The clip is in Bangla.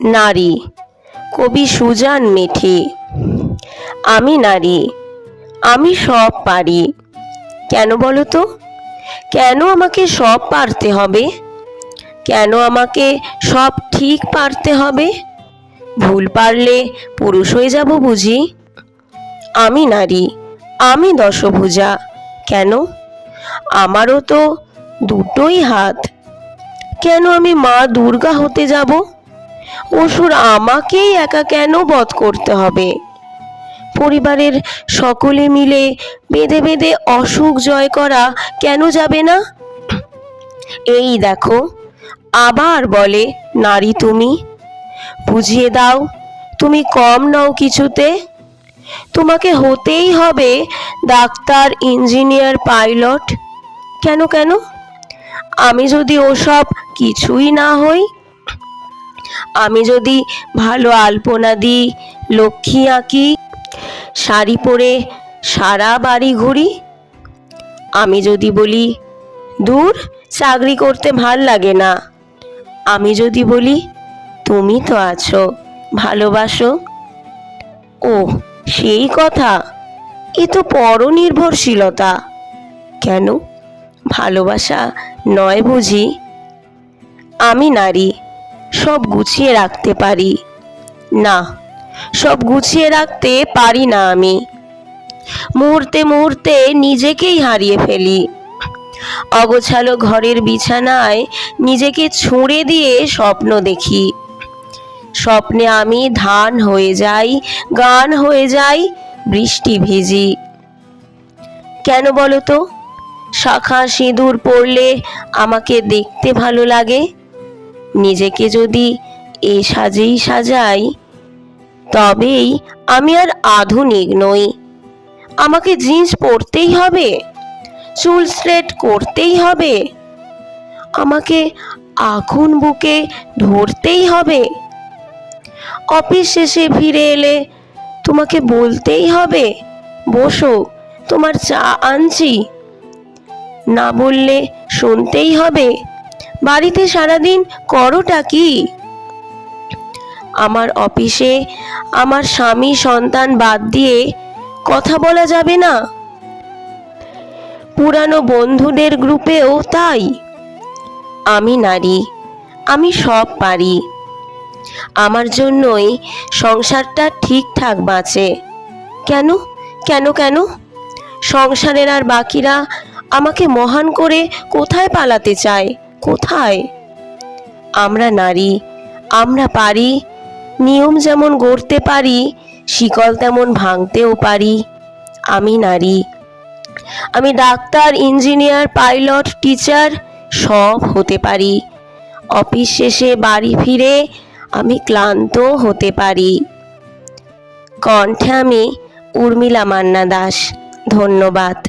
নারী। কবি সুজান মেঠে, আমি নারী, আমি সব পারি। কেন বলো তো? কেন আমাকে সব পারতে হবে? কেন আমাকে সব ঠিক পারতে হবে? ভুল পারলে পুরুষ হয়ে যাব বুঝি। আমি নারী, আমি দশভুজা। কেন? আমারও তো দুটোই হাত। কেন আমি মা দুর্গা হতে যাব? অসুর আমাকেই একা কেন বধ করতে হবে? পরিবারের সকলে মিলে বেঁধে বেঁধে অসুখ জয় করা কেন যাবে না? এই দেখো, আবার বলে, নারী তুমি, বুঝিয়ে দাও, তুমি কম নাও কিছুতে। তোমাকে হতেই হবে ডাক্তার, ইঞ্জিনিয়ার, পাইলট। কেন কেন? আমি যদি ওসব কিছুই না হই আমি যদি ভালো আলপনা দিই, লক্ষ্মী আঁকি, শাড়ি পরে সারা বাড়ি ঘুরি, আমি যদি বলি, দূর, চাকরি করতে ভালো লাগে না। আমি যদি বলি, তুমি তো আছো, ভালোবাসো। ও সেই কথা। এ তো পরনির্ভরশীলতা। কেন? ভালোবাসা নয় বুঝি। আমি নারী। সব গুছিয়ে রাখতে পারি। না, সব গুছিয়ে রাখতে পারি না আমি। মুহূর্তে মুহূর্তে নিজেকেই হারিয়ে ফেলি। অগোছালো ঘরের বিছানায় নিজেকে ছুঁড়ে দিয়ে স্বপ্ন দেখি। স্বপ্নে আমি ধান হয়ে যাই, গান হয়ে যাই, বৃষ্টি ভিজি। কেন বলো তো? শাখা সিঁদুর পরলে আমাকে দেখতে ভালো লাগে। নিজেকে যদি এ সাজেই সাজাই, তবেই আমি আর আধুনিক নই। আমাকে জিন্স পরতেই হবে, চুল স্ট্রেট করতেই হবে, আমাকে আগুন বুকে ধরতেই হবে। অফিস শেষে ফিরে এলে তোমাকে বলতেই হবে, বসো, তোমার চা আনছি। না বললে শুনতেই হবে বাড়িতে সারাদিন করোটা কি? আমার অফিসে আমার স্বামী সন্তান বাদ দিয়ে কথা বলা যাবে না। পুরানো বন্ধুদের গ্রুপেও তাই। আমি নারী, আমি সব পারি। আমার জন্যই সংসারটা ঠিকঠাক বাঁচে। কেন? কেন কেন? সংসারের আর বাকিরা আমাকে মহান করে কোথায় পালাতে চায়? কোথায়? আমরা নারী, আমরা পারি, নিয়ম যেমন গড়তে পারি, শিকল তেমন ভাঙতেও পারি। আমি নারী। আমি ডাক্তার, ইঞ্জিনিয়ার, পাইলট, টিচার, সব হতে পারি। অফিস শেষে বাড়ি ফিরে আমি ক্লান্ত হতে পারি। কণ্ঠে আমি উর্মিলা মান্না দাস। ধন্যবাদ।